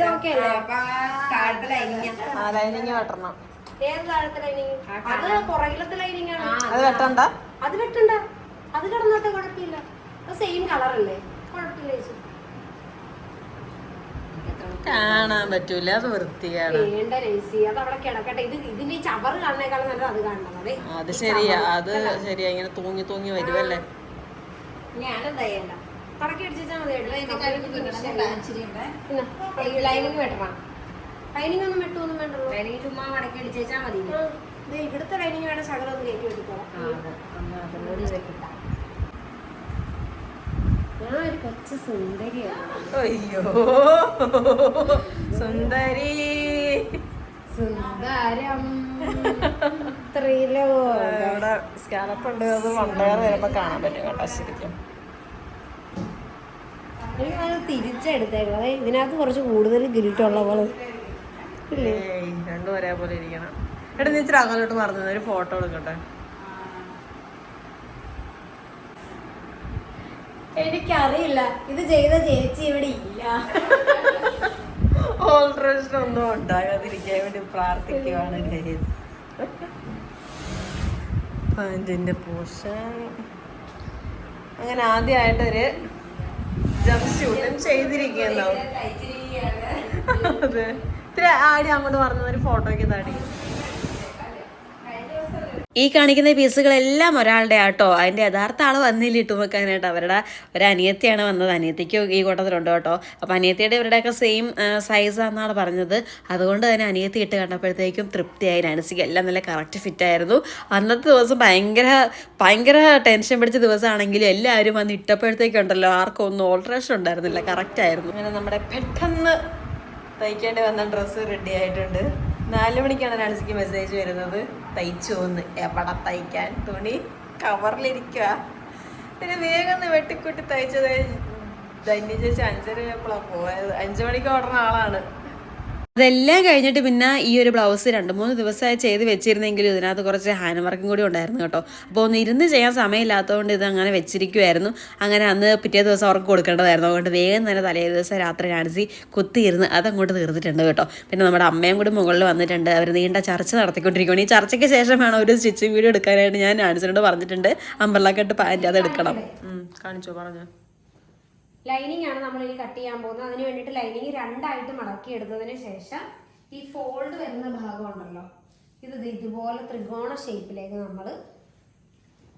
ലൈനിങ് ആ ലൈനിങ് വെട്ടണം. ഏത് താഴത്തെ ലൈനിങ് അത് പുറകിലത്തെ ലൈനിങ് ആണ്. അത് വെട്ടണ്ട. അത് വെട്ടണ്ട. അത് കിടന്നോട്ടെ കുഴപ്പമില്ല. അത് സെയിം കളറല്ലേ കുഴപ്പമില്ല ചേച്ചി. കാണാൻ പറ്റൂല അത് വൃത്തിയാണ്. വേണ്ട ലേസി അത് അവിടെ കിടക്കട്ടെ. ഇത് ഇതിന്റെ ഈ ചവറ് കാണുന്നേക്കാളും നല്ലത് അത് കാണണം. അതെ? അത് ശരിയാ. അത് ശരിയാ. ഇങ്ങനെ തൂങ്ങി തൂങ്ങി വരുമല്ലേ ഞാനെന്താ ചെയ്യണ്ട? കടക്കി അടിച്ചാൽ മതി. ലൈനിങ് വെട്ടണം. ലൈനിങ് ഒന്നും വെട്ടൊന്നും വേണ്ടല്ലോ. ലൈനിങ് ചുമ്മാ മടക്കി അടിച്ചാൽ മതി. ആ, ദേ ഇവിടുത്തെ ലൈനിങ് വേണം ശകലം ഒന്ന് കയറ്റി വെട്ടിക്കോളാം. ഞാൻ ഒരു കൊച്ചു സുന്ദരിയാണ്. അയ്യോ. സുന്ദരി. സുന്ദരം. ത്രിലോ ഇവിടെ സ്കാലപ്പ് ഉണ്ട് അത് വണ്ടയർ വരുമ്പോ കാണാൻ പറ്റും കേട്ടോ ശരിക്കും. എനിക്ക് അത് തിരിച്ചെടുത്തേക്കണം. അതെ ഇതിനകത്ത് കുറച്ച് കൂടുതൽ ഗിൽട്ടുള്ള പോലെ. രണ്ടും ഒരേപോലെ ഇരിക്കണം. എടാ നീ ഇച്ചിരി അകലോട്ട് മറന്നു ഒരു ഫോട്ടോ എടുക്കട്ടെ. എനിക്കറിയില്ല. ഇത് ചെയ്ത ചേച്ചി ഇവിടെ ഇല്ല. ഓൾറെസ്റ്റ് ഒന്നും ഉണ്ടാകാതിരിക്കാൻ വേണ്ടി പ്രാർത്ഥിക്കുവാണ് പാന്റിന്റെ പോഷൻ അങ്ങനെ ആദ്യമായിട്ടൊരു ജംപ് സ്യൂട്ടും ചെയ്തിരിക്കുന്നു. അതെ. ഇത്തിരി ആടി അങ്ങോട്ട് പറഞ്ഞ ഒരു ഫോട്ടോയ്ക്ക് താടി ഈ കാണിക്കുന്ന പീസുകളെല്ലാം ഒരാളുടെ ആട്ടോ. അതിന്റെ യഥാർത്ഥ ആൾ വന്നില്ല ഇട്ട് വെക്കാനായിട്ട്. അവരുടെ ഒരു അനിയത്തിയാണ് വന്നത്. അനിയത്തിക്ക് ഈ കൂട്ടത്തിലുണ്ട് കേട്ടോ. അപ്പോൾ അനിയത്തിയുടെ ഇവരുടെയൊക്കെ സെയിം സൈസാണെന്നാണ് പറഞ്ഞത്. അതുകൊണ്ട് തന്നെ അനിയത്തി ഇട്ട് കണ്ടപ്പോഴത്തേക്കും തൃപ്തിയായി. നാനസിക്ക് എല്ലാം നല്ല കറക്റ്റ് ഫിറ്റായിരുന്നു അന്നത്തെ ദിവസം ഭയങ്കര ഭയങ്കര ടെൻഷൻ പിടിച്ച ദിവസമാണെങ്കിലും എല്ലാവരും വന്ന് ഇട്ടപ്പോഴത്തേക്കുണ്ടല്ലോ ആർക്കും ഒന്നും ഓൾട്രേഷൻ ഉണ്ടായിരുന്നില്ല. കറക്റ്റ് ആയിരുന്നു. അങ്ങനെ നമ്മുടെ പെട്ടെന്ന് തയ്ക്കേണ്ടി വന്ന ഡ്രസ്സ് റെഡി ആയിട്ടുണ്ട്. നാല് മണിക്കാണ് നാൻസിക്ക് മെസ്സേജ് വരുന്നത്. തയ്ച്ചു എന്ന്. എവിടെ തയ്ക്കാൻ? തുണി കവറിലിരിക്കുക പിന്നെ വേഗം വെട്ടിക്കൂട്ടി തയ്ച്ചത്. ധന്യ ചേച്ചി അഞ്ചര പോയത്. അഞ്ചു മണിക്ക് ഓടുന്ന ആളാണ്. അതെല്ലാം കഴിഞ്ഞിട്ട് പിന്നെ ഈ ഒരു ബ്ലൗസ് രണ്ട് മൂന്ന് ദിവസമായി ചെയ്ത് വെച്ചിരുന്നെങ്കിലും ഇതിനകത്ത് കുറച്ച് ഹാൻഡ് വർക്കും കൂടി ഉണ്ടായിരുന്നു കേട്ടോ. അപ്പോൾ ഒന്ന് ഇരുന്ന് ചെയ്യാൻ സമയമില്ലാത്തതുകൊണ്ട് ഇത് അങ്ങനെ വെച്ചിരിക്കുമായിരുന്നു അങ്ങനെ അന്ന് പിറ്റേ ദിവസം അവർക്ക് കൊടുക്കേണ്ടതായിരുന്നു. അതുകൊണ്ട് വേഗം തന്നെ തലേ ദിവസം രാത്രി കാണിച്ച് കുത്തിയിരുന്ന് അതങ്ങോട്ട് തീർന്നിട്ടുണ്ട് കേട്ടോ. പിന്നെ നമ്മുടെ അമ്മയും കൂടി മുകളിൽ വന്നിട്ടുണ്ട്. അവർ നീണ്ട ചർച്ച നടത്തിക്കൊണ്ടിരിക്കുകയാണ്. ഈ ചർച്ചയ്ക്ക് ശേഷം വേണം ഒരു സ്റ്റിച്ചിങ് വീഡിയോ എടുക്കാനായിട്ട് ഞാൻ ആൻസിനോട് പറഞ്ഞിട്ടുണ്ട്. അമ്പർലാക്കെട്ട് പാന്റ് അത് എടുക്കണം. കാണിച്ചോ പറഞ്ഞു. ലൈനിങ് ആണ് നമ്മൾ ഇനി കട്ട് ചെയ്യാൻ പോകുന്നത്. അതിന് വേണ്ടിയിട്ട് ലൈനിങ് രണ്ടായിട്ട് മടക്കി എടുത്തതിന് ശേഷം ഈ ഫോൾഡ് വരുന്ന ഭാഗം ഉണ്ടല്ലോ. ഇത് ദേ ഇതുപോലെ ത്രികോണ ഷേപ്പിലേക്ക് നമ്മൾ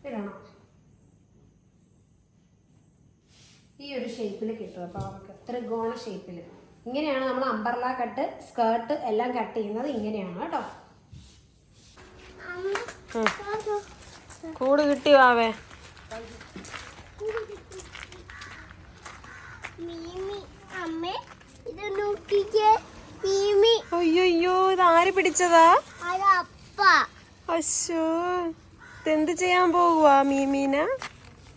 ഇടണം. ഈ ഒരു ഷേപ്പിൽ കിട്ടും അപ്പോൾ അവർക്ക് ത്രികോണ ഷേപ്പിൽ ഇങ്ങനെയാണ് നമ്മൾ അമ്പർല കട്ട് സ്കേർട്ട് എല്ലാം കട്ട് ചെയ്യുന്നത്. ഇങ്ങനെയാണ് കേട്ടോ. കൂട് കിട്ടിയോ വാവേ മീമി അമ്മേ ഇത് നോക്കിക്കേ മീമി. അയ്യോ ഇത് ആര് പിടിച്ചതാ? അപ്പ അശോ ഇതെന്ത് ചെയ്യാൻ പോകുവാ മീമീന?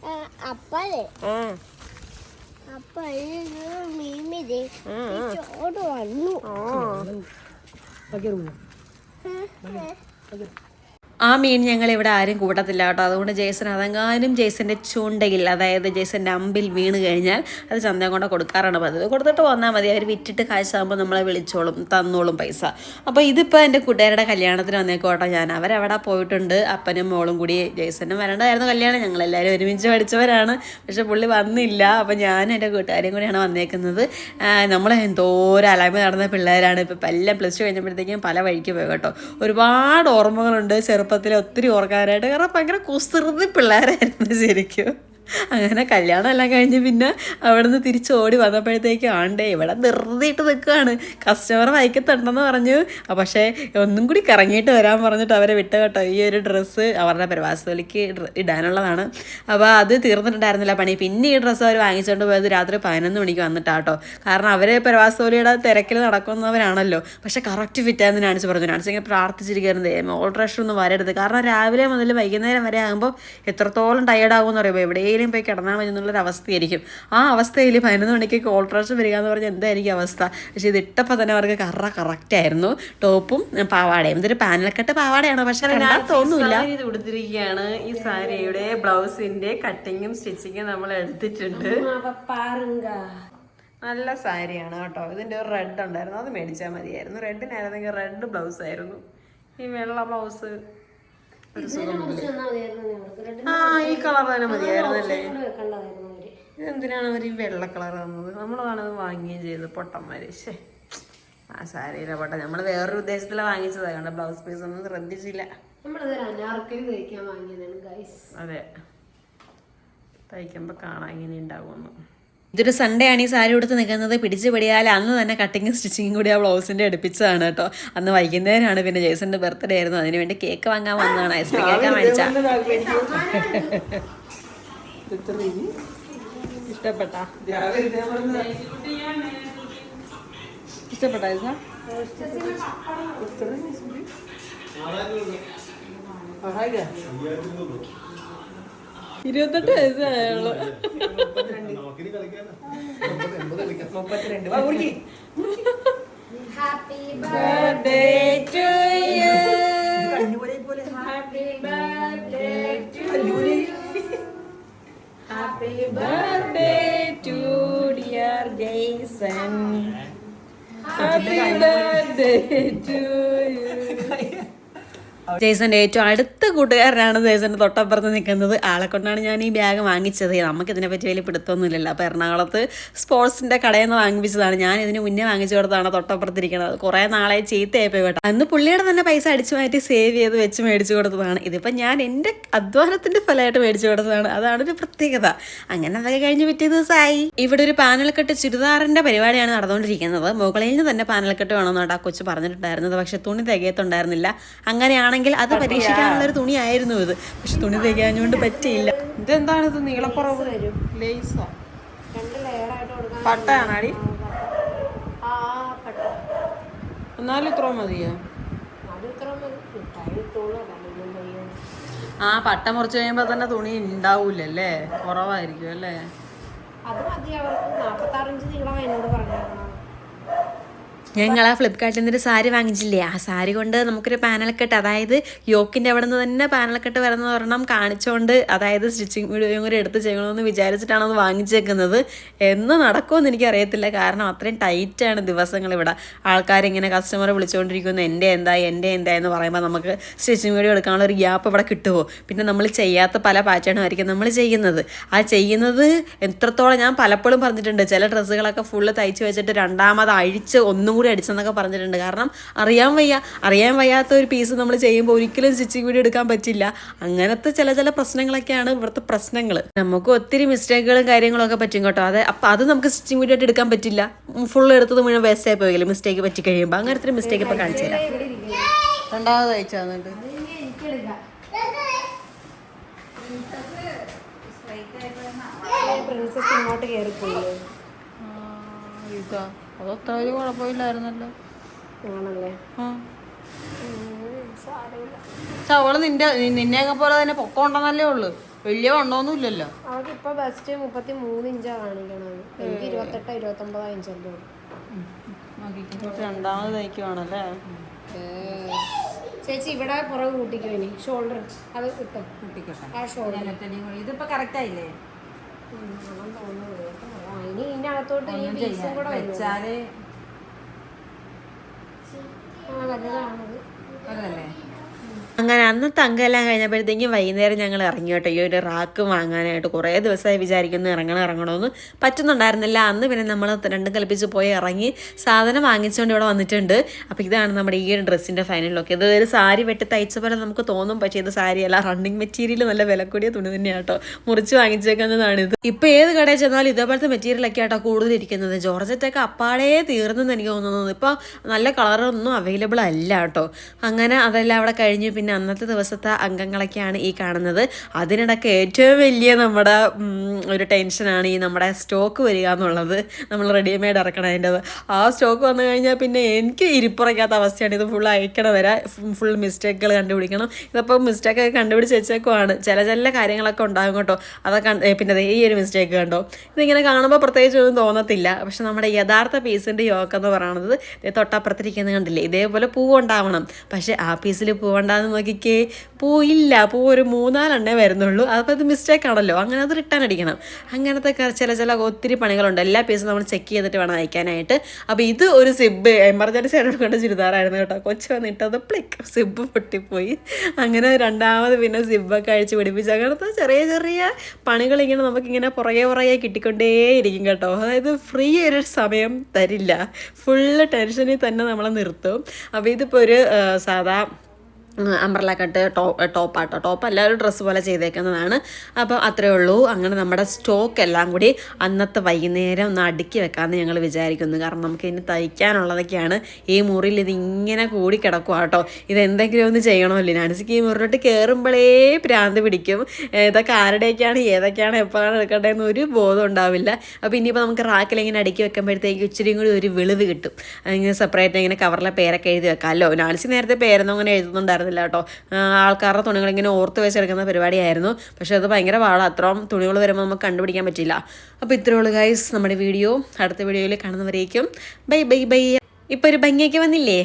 ആ, അപ്പല്ലേ ആ. ചോട് വന്നു. ആ. ആ മീൻ ഞങ്ങൾ ഇവിടെ ആരും കൂട്ടത്തില്ല കേട്ടോ. അതുകൊണ്ട് ജേസൺ അതെങ്ങാനും ജേസന്റെ ചൂണ്ടയിൽ അതായത് ജേസന്റെ അമ്പിൽ വീണ് കഴിഞ്ഞാൽ അത് ചന്തം കൊണ്ട് കൊടുക്കാറാണ് പതിവ്. കൊടുത്തിട്ട് വന്നാൽ മതി. അവർ വിറ്റിട്ട് കാശാകുമ്പോൾ നമ്മളെ വിളിച്ചോളും തന്നോളും പൈസ. അപ്പോൾ ഇതിപ്പോൾ എന്റെ കൂട്ടുകാരുടെ കല്യാണത്തിന് വന്നേക്കോട്ടോ ഞാൻ. അവരവിടെ പോയിട്ടുണ്ട്. അപ്പനും മോളും കൂടി ജേസനും വരേണ്ടതായിരുന്നു കല്യാണം. ഞങ്ങളെല്ലാവരും ഒരുമിച്ച് പഠിച്ചവരാണ്. പക്ഷെ പുള്ളി വന്നില്ല. അപ്പോൾ ഞാൻ എന്റെ കൂട്ടുകാരും കൂടിയാണ് വന്നേക്കുന്നത്. നമ്മൾ എന്തോരം അലാമ നടന്ന പിള്ളേരാണ്. ഇപ്പോൾ എല്ലാം പ്ലസ് ടു കഴിഞ്ഞപ്പോഴത്തേക്കും പല വഴിക്ക് പോയി കേട്ടോ. ഒരുപാട് ഓർമ്മകളുണ്ട്. ചെറുപ്പത്തിൽ ഒത്തിരി ഓർക്കാനായിട്ട്. കാരണം ഭയങ്കര കുസൃതി പിള്ളേരായിരുന്നു ശരിക്കും. അങ്ങനെ കല്യാണം എല്ലാം കഴിഞ്ഞ് പിന്നെ അവിടെ നിന്ന് തിരിച്ച് ഓടി വന്നപ്പോഴത്തേക്കും ആണ്ടേ ഇവിടെ ധൃതിയിട്ട് നിൽക്കുകയാണ്. കസ്റ്റമർ വൈക്കത്തുണ്ടെന്ന് പറഞ്ഞു. പക്ഷേ ഒന്നും കൂടി കറങ്ങിയിട്ട് വരാൻ പറഞ്ഞിട്ട് അവരെ വിട്ട കേട്ടോ. ഈ ഒരു ഡ്രസ്സ് അവരുടെ പ്രവാസത്തിലേക്ക് ഇടാനുള്ളതാണ്. അപ്പോൾ അത് തീർന്നിട്ടുണ്ടായിരുന്നില്ല പണി. പിന്നെ ഈ ഡ്രസ്സ് അവർ വാങ്ങിച്ചുകൊണ്ട് പോയത് രാത്രി പതിനൊന്ന് മണിക്ക് വന്നിട്ടാട്ടോ കാരണം അവർ പ്രവാസോലിയുടെ തിരക്കിൽ നടക്കുന്നവരാണല്ലോ. പക്ഷെ കറക്റ്റ് ഫിറ്റായെന്ന് നാണിച്ച് പറഞ്ഞു. നാണിച്ച് ഇങ്ങനെ പ്രാർത്ഥിച്ചിരിക്കുന്നത് ഓൾ ഓൾട്രേഷൻ ഒന്നും വരരുത് കാരണം രാവിലെ മുതൽ വൈകുന്നേരം വരെ ആകുമ്പോൾ എത്രത്തോളം ടയേർഡ് ആകുമെന്ന് പറയുമ്പോൾ എവിടെയെങ്കിലും പോയി കിടന്നാൽ മതി എന്നുള്ളൊരു അവസ്ഥയായിരിക്കും. ആ അവസ്ഥയിൽ പതിനൊന്ന് മണിക്ക് ഓൾട്രേഷൻ വരിക എന്ന് പറഞ്ഞാൽ എന്തായിരിക്കും അവസ്ഥ? പക്ഷേ ഇത് ഇട്ടപ്പോൾ തന്നെ അവർക്ക് കറ കറക്റ്റ് ആയിരുന്നു. ടോപ്പും പാവാടയും. ഇതൊരു പാനൽക്കെട്ട് പാവാടയാണ്? പക്ഷെ നിന്നാ തോന്നുന്നില്ല സാരി ഇത് ഉടുത്തിരിക്കുകയാണ്. ഈ സാരിയുടെ ബ്ലൗസിന്റെ കട്ടിങ്ങും സ്റ്റിച്ചിങ്ങും നമ്മൾ എടുത്തിട്ടുണ്ട്. നല്ല സാരിയാണ് കേട്ടോ. ഇതിന്റെ ഒരു റെഡ് ഉണ്ടായിരുന്നു. അത് മേടിച്ചാൽ മതിയായിരുന്നു. റെഡിനായിരുന്നെങ്കിൽ റെഡ് ബ്ലൗസ് ആയിരുന്നു ഈ വെള്ള ബ്ലൗസ്. ഒരു ആ കളർ തന്നെ മതിയായിരുന്നു അല്ലേ? ഇതെന്തിനാണ് അവർ ഈ വെള്ള കളർ തന്നത്? നമ്മളാണത് വാങ്ങുകയും ചെയ്തത് പൊട്ടന്മാര്. ശേ ആ സാരിയില്ല പൊട്ട. നമ്മൾ വേറൊരു ഉദ്ദേശത്തിലാണ് വാങ്ങിച്ചതാണ് കണ്ട ബ്ലൗസ് പീസ് ഒന്നും ശ്രദ്ധിച്ചില്ല. അതെ. തയ്ക്കുമ്പോൾ കാണാൻ ഇങ്ങനെ ഉണ്ടാവുമെന്ന്. ഇതൊരു സൺഡേ ആണ് ഈ സാരി കൊടുത്ത് നിൽക്കുന്നത്. പിടിച്ച് പിടിയാൽ അന്ന് തന്നെ കട്ടിങ്ങും സ്റ്റിച്ചിങ്ങും കൂടി ആ ബ്ലൗസിന്റെ അടുപ്പിച്ചതാണ് കേട്ടോ. അന്ന് വൈകുന്നേരമാണ് പിന്നെ ജേസന്റെ ബർത്ത്ഡേ ആയിരുന്നു. അതിന് വേണ്ടി കേക്ക് വാങ്ങാൻ വന്നതാണ്. ഐസ്ക്രീം കേക്ക് മേടിച്ച ഇഷ്ടപ്പെട്ട? ഇഷ്ടപ്പെട്ട ഇരുപത്തെട്ട് വയസ്സായുള്ളൂ happy birthday to you. Happy birthday to happy birthday to dear Jason. Happy birthday to you ജേസന്റെ ഏറ്റവും അടുത്ത കൂട്ടുകാരനാണ് ജേസന്റെ തൊട്ടപ്പുറത്ത് നിൽക്കുന്നത്. ആളെ കൊണ്ടാണ് ഞാൻ ഈ ബാഗ് വാങ്ങിച്ചത്. നമുക്ക് ഇതിനെപ്പറ്റി വലിയ പിടുത്തമൊന്നുമില്ലല്ലോ. അപ്പോൾ എറണാകുളത്ത് സ്പോർട്സിന്റെ കടയിൽ നിന്ന് വാങ്ങിപ്പിച്ചതാണ്. ഞാൻ ഇതിന് മുന്നേ വാങ്ങിച്ചു കൊടുത്താണ് തൊട്ടപ്പുറത്തിരിക്കുന്നത് കുറേ നാളെ ചീത്തയായിപ്പോയി കേട്ടോ. അന്ന് പുള്ളിയുടെ തന്നെ പൈസ അടിച്ചു മാറ്റി സേവ് ചെയ്ത് വെച്ച് മേടിച്ചു കൊടുത്തതാണ്. ഇതിപ്പോൾ ഞാൻ എന്റെ അധ്വാനത്തിന്റെ ഫലമായിട്ട് മേടിച്ചു കൊടുത്തതാണ്. അതാണ് ഒരു പ്രത്യേകത. അങ്ങനെ അതൊക്കെ കഴിഞ്ഞ് പിറ്റേ ദിവസമായി. ഇവിടെ ഒരു പാനൽക്കെട്ട് ചുരിദാറിന്റെ പരിപാടിയാണ് നടന്നുകൊണ്ടിരിക്കുന്നത്. മുകളിൽ നിന്ന് തന്നെ പാനൽക്കെട്ട് വേണമെന്നാണ് ആ കൊച്ചു പറഞ്ഞിട്ടുണ്ടായിരുന്നത്. പക്ഷെ തുണി തികയത്തുണ്ടായിരുന്നില്ല. അങ്ങനെയാണെങ്കിൽ അത് പരീക്ഷിക്കാനുള്ള ഒരു തുണിയായിരുന്നു ഇത്. പക്ഷെ തുണി തികയാഞ്ഞുകൊണ്ട് പറ്റിയില്ല. ഇതെന്താണ് ഇത് നീളക്കുറവ് ലേസോ പട്ടയാണാടി? ആ പട്ട. എന്നാലും ഇത്ര മതിയോ? ആ പട്ട മുറിച്ച് കഴിയുമ്പോ തന്നെ തുണി ഉണ്ടാവൂലല്ലേ കുറവായിരിക്കും അല്ലേ? അത് മതി. അവർക്ക് നാൽപ്പത്താറഞ്ച് നീളം എന്നോട് പറഞ്ഞായിരുന്നു ഞങ്ങൾ ആ ഫ്ലിപ്കാർട്ടിൽ നിന്നൊരു സാരി വാങ്ങിച്ചില്ലേ? ആ സാരി കൊണ്ട് നമുക്കൊരു പാനൽക്കെട്ട് അതായത് യോക്കിന്റെ അവിടെ നിന്ന് തന്നെ പാനൽക്കെട്ട് വരുന്ന ഒരെണ്ണം കാണിച്ചുകൊണ്ട് അതായത് സ്റ്റിച്ചിങ് വീഡിയോയും കൂടി എടുത്ത് ചെയ്യണമെന്ന് വിചാരിച്ചിട്ടാണ് അത് വാങ്ങിച്ചേക്കുന്നത്. എന്ന് നടക്കുമെന്ന് എനിക്കറിയത്തില്ല. കാരണം അത്രയും ടൈറ്റാണ് ദിവസങ്ങൾ ഇവിടെ. ആൾക്കാരിങ്ങനെ കസ്റ്റമർ വിളിച്ചുകൊണ്ടിരിക്കുന്നു എന്റെ എന്താ എന്റെ എന്താ എന്ന് പറയുമ്പോൾ നമുക്ക് സ്റ്റിച്ചിങ് വീഡിയോ എടുക്കാനുള്ള ഒരു ഗ്യാപ്പ് ഇവിടെ കിട്ടുമോ പിന്നെ നമ്മൾ ചെയ്യാത്ത പല പാറ്റേണുമായിരിക്കും നമ്മൾ ചെയ്യുന്നത്. ആ ചെയ്യുന്നത് എത്രത്തോളം ഞാൻ പലപ്പോഴും പറഞ്ഞിട്ടുണ്ട്. ചില ഡ്രസ്സുകളൊക്കെ ഫുള്ള് തയ്ച്ച് വെച്ചിട്ട് രണ്ടാമത് അഴിച്ച് ഒന്നും കൂടി അടിച്ചെന്നൊക്കെ പറഞ്ഞിട്ടുണ്ട്. കാരണം അറിയാൻ വയ്യ അറിയാൻ വയ്യാത്ത ഒരു പീസ് നമ്മൾ ചെയ്യുമ്പോൾ ഒരിക്കലും സ്റ്റിച്ചിങ് വീഡിയോ എടുക്കാൻ പറ്റില്ല. അങ്ങനത്തെ ചില ചില പ്രശ്നങ്ങളൊക്കെയാണ് ഇവിടുത്തെ പ്രശ്നങ്ങൾ നമുക്ക് ഒത്തിരി മിസ്റ്റേക്കുകളും കാര്യങ്ങളൊക്കെ പറ്റും കേട്ടോ. അതെ അപ്പം അത് നമുക്ക് സ്റ്റിച്ചിങ് വീഡിയോ ആയിട്ട് എടുക്കാൻ പറ്റില്ല. ഫുൾ എടുത്തത് മുഴുവൻ വേസ്റ്റ് ആയി പോയില്ല മിസ്റ്റേക്ക് പറ്റി കഴിയുമ്പോൾ അങ്ങനത്തെ ഒരു മിസ്റ്റേക്ക് ഇപ്പം കാണിച്ചു തരാം. രണ്ടാമത് അയച്ചു തന്നിട്ട് പ്രിൻസസ് ഇങ്ങോട്ട് കയറിപ്പോയില്ലേ ഇതാ അതത്ര ഒരു കുഴപ്പമില്ലായിരുന്നല്ലോ. ആണല്ലേ ചവൾ നിന്റെ നിന്നെയൊക്കെ പോലെ തന്നെ പൊക്കം ഉണ്ടെന്നല്ലേ ഉള്ളു. വലിയ വണ്ണമൊന്നും ഇല്ലല്ലോ. അവൾക്ക് ഇപ്പൊ ബെസ്റ്റ് മുപ്പത്തി മൂന്ന് ഇഞ്ചാ കാണിക്കണത്. എനിക്ക് ഇരുപത്തെട്ട് ഇരുപത്തൊമ്പതാ ഇഞ്ചല്ലേ ഉള്ളൂ. രണ്ടാമത് തയ്ക്കുവാണല്ലേ? ചേച്ചി ഇവിടെ പുറകെ കൂട്ടിക്കോ ഇനി. ഷോൾഡർ അത് കിട്ടും കൂട്ടിക്കോട്ടെ. ആ ഷോൾഡർ ഇതിപ്പോ കറക്റ്റ് ആയില്ലേ? ഇനി ഇതിനകത്തോട്ട് ഈ പീസും കൂടെ വെച്ചാൽ ആ അതല്ലേ അങ്ങനെ അന്നത്തെ തങ്കെല്ലാം കഴിഞ്ഞപ്പോഴത്തേക്കും വൈകുന്നേരം ഞങ്ങൾ ഇറങ്ങി കേട്ടോ. ഈ ഒരു റാക്ക് വാങ്ങാനായിട്ട് കുറേ ദിവസമായി വിചാരിക്കുന്നു ഇറങ്ങണം ഇറങ്ങണമെന്ന് പറ്റുന്നുണ്ടായിരുന്നില്ല. അന്ന് പിന്നെ നമ്മൾ രണ്ടും കൽപ്പിച്ച് പോയി ഇറങ്ങി സാധനം വാങ്ങിച്ചുകൊണ്ട് ഇവിടെ വന്നിട്ടുണ്ട്. അപ്പോൾ ഇതാണ് നമ്മുടെ ഈ ഒരു ഡ്രസ്സിന്റെ ഫൈനൽ ലുക്ക് ഇത് ഒരു സാരി വെട്ടി തയ്ച്ച പോലെ നമുക്ക് തോന്നും. പക്ഷേ ഇത് സാരിയല്ല. റണ്ണിങ് മെറ്റീരിയൽ നല്ല വില കൂടിയ തുണി തന്നെയാണ് കേട്ടോ. മുറിച്ച് വാങ്ങിച്ചേക്കുന്നതാണ് ഇത് ഇപ്പോൾ ഏത് കടയിൽ ചെന്നാലും ഇതേപോലത്തെ മെറ്റീരിയലൊക്കെ ആട്ടോ കൂടുതൽ ഇരിക്കുന്നത്. ജോർജറ്റൊക്കെ അപ്പാടേ തീർന്നെന്ന് എനിക്ക് തോന്നുന്നത് ഇപ്പോൾ നല്ല കളറൊന്നും അവൈലബിൾ അല്ല കേട്ടോ. അങ്ങനെ അതെല്ലാം അവിടെ കഴിഞ്ഞു. പിന്നെ അന്നത്തെ ദിവസത്തെ അംഗങ്ങളൊക്കെയാണ് ഈ കാണുന്നത്. അതിനിടയ്ക്ക് ഏറ്റവും വലിയ നമ്മുടെ ഒരു ടെൻഷനാണ് ഈ നമ്മുടെ സ്റ്റോക്ക് വരിക എന്നുള്ളത്. നമ്മൾ റെഡിമെയ്ഡ് ഇറക്കണതിന്റെ ആ സ്റ്റോക്ക് വന്നു കഴിഞ്ഞാൽ പിന്നെ എനിക്ക് ഇരിപ്പുറയ്ക്കാത്ത അവസ്ഥയാണ്. ഇത് ഫുൾ അയക്കണ വരെ ഫുൾ മിസ്റ്റേക്കുകൾ കണ്ടുപിടിക്കണം. ഇതിപ്പോൾ മിസ്റ്റേക്കൊക്കെ കണ്ടുപിടിച്ച് വെച്ചേക്കുവാണ്. ചില ചില കാര്യങ്ങളൊക്കെ ഉണ്ടാകും കേട്ടോ. അതൊക്കെ പിന്നെ ഈ ഒരു മിസ്റ്റേക്ക് കണ്ടോ? ഇതിങ്ങനെ കാണുമ്പോൾ പ്രത്യേകിച്ച് ഒന്നും തോന്നത്തില്ല. പക്ഷെ നമ്മുടെ യഥാർത്ഥ പീസിന്റെ യോഗം എന്ന് പറയുന്നത് തൊട്ടപ്പുറത്തിരിക്കുന്നത് കണ്ടില്ലേ? ഇതേപോലെ പൂവുണ്ടാവണം. പക്ഷെ ആ പീസിൽ പൂവുണ്ടാകുന്ന നോക്കിക്കേ. പോയില്ല. പോ ഒരു മൂന്നാലെണ്ണേ വരുന്നുള്ളൂ. അപ്പോൾ അത് മിസ്റ്റേക്ക് ആണല്ലോ. അങ്ങനെ അത് റിട്ടേൺ അടിക്കണം. അങ്ങനത്തെ ചില ചില ഒത്തിരി പണികളുണ്ട്. എല്ലാ പീസും നമ്മൾ ചെക്ക് ചെയ്തിട്ട് വേണം അയക്കാനായിട്ട്. അപ്പോൾ ഇത് ഒരു സിബ് എമർജൻസി ആയിട്ട് എടുക്കേണ്ട ചുരിദാറായിരുന്നു കേട്ടോ. കൊച്ചു വന്നിട്ടത് പ്ലിക്ക് സിബ് പൊട്ടിപ്പോയി. അങ്ങനെ രണ്ടാമത് പിന്നെ സിബൊക്കെ അഴിച്ച് പിടിപ്പിച്ച്. അങ്ങനത്തെ ചെറിയ ചെറിയ പണികളിങ്ങനെ നമുക്കിങ്ങനെ പുറകെ പുറകെ കിട്ടിക്കൊണ്ടേയിരിക്കും കേട്ടോ. അതായത് ഫ്രീ ഒരു സമയം തരില്ല. ഫുള്ള് ടെൻഷനിൽ തന്നെ നമ്മളെ നിർത്തും. അപ്പോൾ ഇതിപ്പോൾ ഒരു സാധാ അംബ്രല കട്ട് ടോപ്പ് ടോപ്പാട്ടോ ടോപ്പ് ഒരു ഡ്രസ്സ് പോലെ ചെയ്തേക്കുന്നതാണ്. അപ്പോൾ അത്രയേ ഉള്ളൂ. അങ്ങനെ നമ്മുടെ സ്റ്റോക്ക് എല്ലാം കൂടി അന്നത്തെ വൈകുന്നേരം ഒന്ന് അടുക്കി വെക്കാമെന്ന് ഞങ്ങൾ വിചാരിക്കുന്നു. കാരണം നമുക്ക് ഇനി തയ്ക്കാനുള്ളതൊക്കെയാണ്. ഈ മുറിയിൽ ഇതിങ്ങനെ കൂടി കിടക്കുക കേട്ടോ ഇതെന്തെങ്കിലും ഒന്ന് ചെയ്യണമല്ലോ നാൻസിക്ക് ഈ മുറിലോട്ട് കയറുമ്പോഴേ പ്രാന്ത് പിടിക്കും. ഇതൊക്കെ ആരുടെയൊക്കെയാണ് ഏതൊക്കെയാണ് എപ്പോഴാണ് എടുക്കേണ്ടതെന്ന് ഒരു ബോധം ഉണ്ടാവില്ല. അപ്പോൾ ഇനിയിപ്പോൾ നമുക്ക് റാക്കിൽ ഇങ്ങനെ അടുക്കി വെക്കുമ്പോഴത്തേക്ക് ഇച്ചിരിയും കൂടി ഒരു വിളിവ് കിട്ടും. ഇങ്ങനെ സെപ്പറേറ്റ് ഇങ്ങനെ കവറിലെ പേരൊക്കെ എഴുതി വെക്കാമല്ലോ. നാൻസി നേരത്തെ പേരൊന്നും അങ്ങനെ എഴുതുന്നുണ്ടായിരുന്നില്ല കേട്ടോ. ആൾക്കാരുടെ തുണികൾ ഇങ്ങനെ ഓർത്ത് വെച്ചെടുക്കുന്ന പരിപാടിയായിരുന്നു. പക്ഷേ അത് ഭയങ്കര പാടാണ് അത്രയും തുണികൾ വരുമ്പോൾ നമുക്ക് കണ്ടുപിടിക്കാൻ പറ്റില്ല. അപ്പോൾ ഇത്രയേ ഉള്ളൂ ഗൈസ് നമ്മുടെ വീഡിയോ. അടുത്ത വീഡിയോയിൽ കാണുന്നവരേക്കും. Bye bye bye. ഇപ്പോൾ ഒരു ഭംഗിയൊക്കെ വന്നില്ലേ?